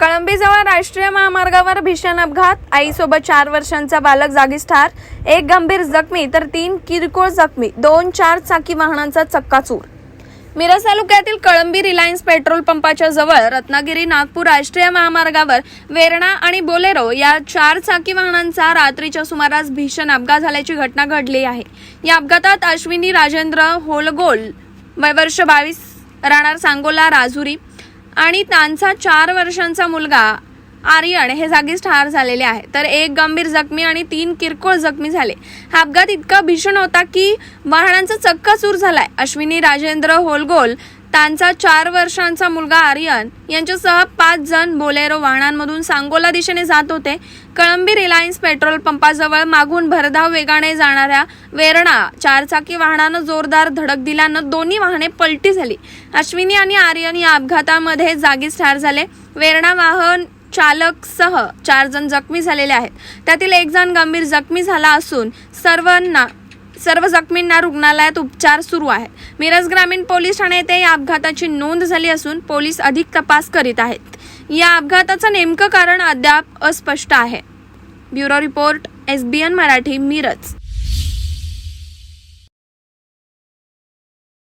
कळंबीजवळ राष्ट्रीय महामार्गावर भीषण अपघात. आईसोबत चार वर्षांचा बालक जागीच ठार. एक गंभीर जखमी तर तीन किरकोळ जखमी. दोन चार चाकी वाहनांचा चक्काचूर मिरज तालुक्यातील कळंबी रिलायन्स पेट्रोल पंपाच्या जवळ रत्नागिरी नागपूर राष्ट्रीय महामार्गावर वेरणा आणि बोलेरो या चार चाकी वाहनांचा रात्रीच्या सुमारास भीषण अपघात झाल्याची घटना घडली आहे. या अपघातात अश्विनी राजेंद्र होलगोल वय वर्ष बावीस राहणार सांगोला राजुरी आणि त्यांचा चार वर्षांचा मुलगा आर्यन हे जागीच ठार झालेले आहे तर एक गंभीर जखमी आणि तीन किरकोळ जखमी झाले. हा अपघात इतका भीषण होता की वाहनांचा चक्काचूर झालाय. अश्विनी राजेंद्र होलगोल त्यांचा चार वर्षांचा मुलगा आर्यन यांच्यासह पाच जण बोलेरो वाहनांमधून सांगोला दिशेने जात होते. कळंबी रिलायन्स पेट्रोल पंपाजवळ मागून भरधाव वेगाने जाणाऱ्या वेरणा चारचाकी वाहनानं जोरदार धडक दिल्यानं दोन्ही वाहने पलटी झाली. अश्विनी आणि आर्यन या अपघातामध्ये जागीच ठार झाले. वेरणा वाहन चालकसह चार जण जखमी झालेले आहेत. त्यातील एक जण गंभीर जखमी झाला असून सर्वांना सर्व जखमींना रुग्णालयात उपचार सुरू आहेत. मिरज ग्रामीण पोलीस ठाणे येथे या अपघाताची नोंद झाली असून पोलीस अधिक तपास करीत आहेत. या अपघाताचं नेमकं कारण अद्याप अस्पष्ट आहे. Bureau report S B N Marathi Miraj.